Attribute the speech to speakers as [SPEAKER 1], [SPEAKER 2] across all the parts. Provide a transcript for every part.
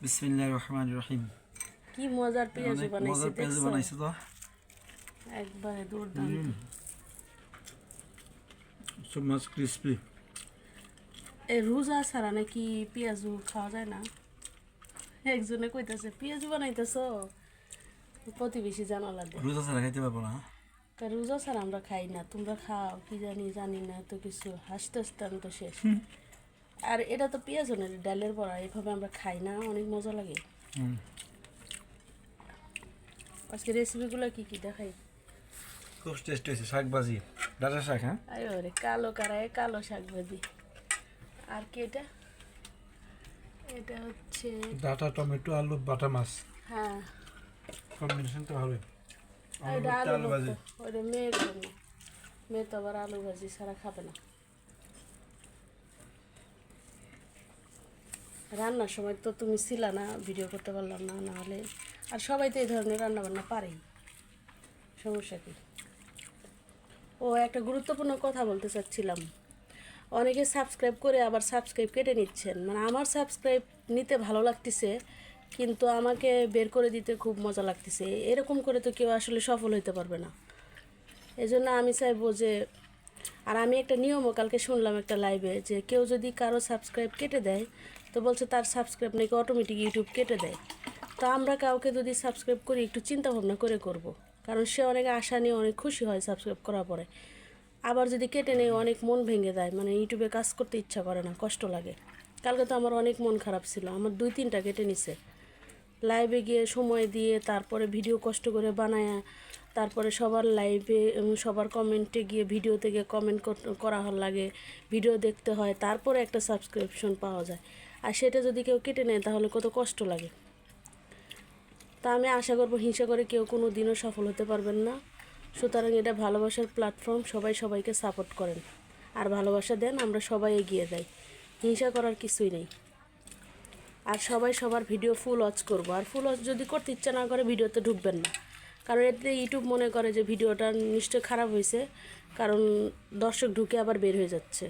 [SPEAKER 1] বিসমিল্লাহ রহমান রহিম
[SPEAKER 2] কি মজার পেঁয়াজু বানাইছি
[SPEAKER 1] মজার পেঁয়াজ বানাইছে তো।
[SPEAKER 2] একবারে দুর্দান্ত।
[SPEAKER 1] সো মাছ ক্রিসপি
[SPEAKER 2] এই রোজা ছাড়া নাকি পেঁয়াজু খাওয়া যায় না? একজনে কইতাছে পেঁয়াজু বানাইতেছো? প্রতিবেশী জানা লাগবে
[SPEAKER 1] রোজা ছাড়া খাইতে পারব না।
[SPEAKER 2] রোজা ছাড়া আমরা খাই না তোমরা খাও কি জানি জানি না তো কিছু হাসতে হাসতে আমি তো শেষ। আর এটা তো পেঁয়াজ পেঁয়াজনের ডালের বড়া এভাবে আমরা খাই না অনেক মজা লাগে।
[SPEAKER 1] হুম।
[SPEAKER 2] আজকে রেসিপিগুলো কি কি দেখাই?
[SPEAKER 1] খুব টেস্ট হয়েছে শাক ভাজি ডাটা শাক হ্যাঁ?
[SPEAKER 2] আরে কালো কারায় কালো শাক ভাজি আর কি এটা? এটা হচ্ছে
[SPEAKER 1] ডাটা টমেটো আলু বাটা মাছ।
[SPEAKER 2] হ্যাঁ।
[SPEAKER 1] হবে।
[SPEAKER 2] আর এটা আলু ভাজি। ওটা মেয়ের জন্য মেয়ে তো আবার আলু ভাজি ছাড়া খাবে না। রান্নার সময় তো তুমি ছিলা না ভিডিও করতে পারলাম না, নাহলে আর সবাই তো এই ধরনের রান্না বান্না পারেই। সমস্যা কি? ও একটা গুরুত্বপূর্ণ কথা বলতে চাচ্ছিলাম। অনেকে সাবস্ক্রাইব করে আবার সাবস্ক্রাইব কেটে নিচ্ছেন। মানে আমার সাবস্ক্রাইব নিতে ভালো লাগতেছে, কিন্তু আমাকে বের করে দিতে খুব মজা লাগতেছে। এরকম করে তো কেউ আসলে সফল হতে পারবে না। এই জন্য আমি চাইব যে আর আমি একটা নিয়মও কালকে শুনলাম একটা লাইভে যে কেউ যদি কারও সাবস্ক্রাইব কেটে দেয়, তো বলছে তার সাবস্ক্রাইব নাকি অটোমেটিক ইউটিউব কেটে দেয়। তো আমরা কাউকে যদি সাবস্ক্রাইব করি, একটু চিন্তা ভাবনা করে করব। কারণ সে অনেক আশা নিয়ে অনেক খুশি হয় সাবস্ক্রাইব করার পরে। আবার যদি কেটে নেয়, অনেক মন ভেঙে দেয়। মানে ইউটিউবে কাজ করতে ইচ্ছা করে না, কষ্ট লাগে। কালকে তো আমার অনেক মন খারাপ ছিল, আমার দুই তিনটা কেটে নিছে। লাইভে গিয়ে সময় দিয়ে, তারপরে ভিডিও কষ্ট করে বানায় তারপরে সবার লাইভে সবার কমেন্টে গিয়ে ভিডিওতে গিয়ে কমেন্ট করা হল লাগে ভিডিও দেখতে হয়, তারপরে একটা সাবস্ক্রিপশন পাওয়া যায়। আর সেটা যদি কেউ কেটে নেয়, তাহলে কত কষ্ট লাগে। তা আমি আশা করব, হিংসা করে কেউ কোনো দিনও সফল হতে পারবেন না। সুতরাং এটা ভালোবাসার প্ল্যাটফর্ম সবাই সবাইকে সাপোর্ট করেন। আর ভালোবাসা দেন, আমরা সবাই এগিয়ে যাই। হিংসা করার কিছুই নেই। আর সবাই সবার ভিডিও ফুল ওয়াচ করব। আর ফুল ওয়াচ যদি করতে ইচ্ছা না করে ভিডিওতে ঢুকবেন না। কারণ এতে ইউটিউব মনে করে যে ভিডিওটা নিশ্চয় খারাপ হয়েছে, কারণ দর্শক ঢুকে আবার বের হয়ে যাচ্ছে।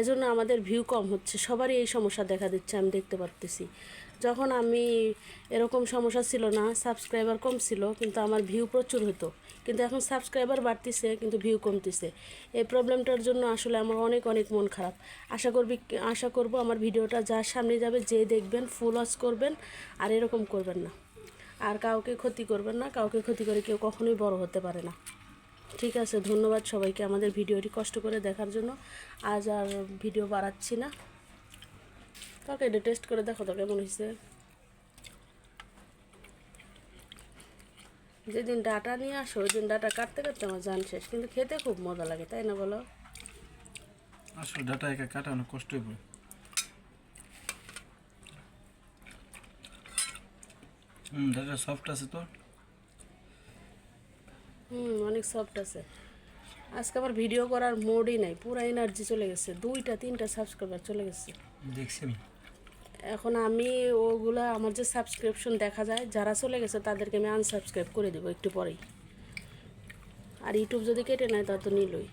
[SPEAKER 2] এজন্য আমাদের ভিউ কম হচ্ছে, সবারই এই সমস্যা দেখা দিচ্ছে, আমি দেখতে পারতেছি। যখন আমি এরকম সমস্যা ছিল না সাবস্ক্রাইবার কম ছিল, কিন্তু আমার ভিউ প্রচুর হতো। কিন্তু এখন সাবস্ক্রাইবার বাড়তিছে, কিন্তু ভিউ কমতিছে। এই প্রবলেমটার জন্য আসলে আমার অনেক অনেক মন খারাপ। আশা করবি, আশা করব আমার ভিডিওটা যার সামনে যাবে, যে দেখবেন ফুল ওয়াচ করবেন, আর এরকম করবেন না। আর কাউকে ক্ষতি করবেন না, কাউকে ক্ষতি করে কেউ কখনোই বড় হতে পারে না। ঠিক আছে, ধন্যবাদ সবাইকে আমাদের ভিডিওটি কষ্ট করে দেখার জন্য। আজ আর ভিডিও বাড়াচ্ছি না। কাকে এটা টেস্ট করে দেখো তো কেমন হয়েছে। যেদিন ডাটা নিয়ে আসো, ওই দিন ডাটা কাটতে কাটতে আমার জান শেষ। কিন্তু খেতে খুব মজা লাগে, তাই না বলো?
[SPEAKER 1] আসলে ডাটা একা কাটা অনেক কষ্ট পড়ে। হুম ডাটা সফট আছে তো?
[SPEAKER 2] হুম অনেক সফট আছে। আজকে আমার ভিডিও করার মোডই নাই পুরো এনার্জি চলে গেছে। দুইটা তিনটা সাবস্ক্রাইবার চলে গেছে।
[SPEAKER 1] দেখছি আমি।
[SPEAKER 2] এখন আমি ওগুলা আমার যে সাবস্ক্রিপশন দেখা যায় যারা চলে গেছে তাদেরকে আমি আনসাবস্ক্রাইব করে দেবো একটু পরেই। আর ইউটিউব যদি কেটে নেয় তা তো নিলই।